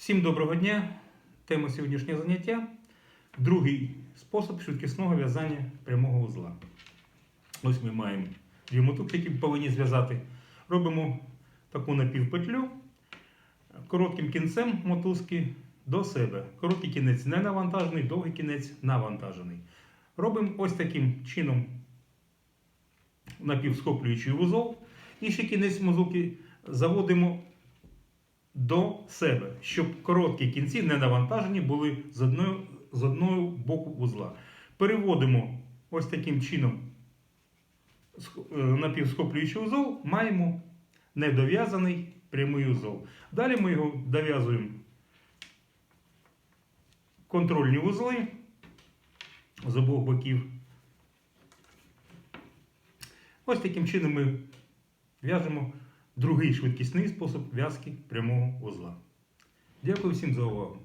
Всім доброго дня! Тема сьогоднішнього заняття другий спосіб швидкісного в'язання прямого узла. Ось ми маємо дві мотузки, які повинні зв'язати. Робимо таку напівпетлю коротким кінцем мотузки до себе. Короткий кінець не навантажений, довгий кінець навантажений. Робимо ось таким чином напівсхоплюючий вузол. І ще кінець мотузки заводимо до себе, щоб короткі кінці не навантажені були з одного, з одного боку вузла. Переводимо ось таким чином е, узол, маємо недов'язаний прямий узол. Далі ми його дов'язуємо контрольні вузли з обох боків. Ось таким чином ми в'яжемо другий швидкісний спосіб в'язки прямого узла. Дякую всім за увагу.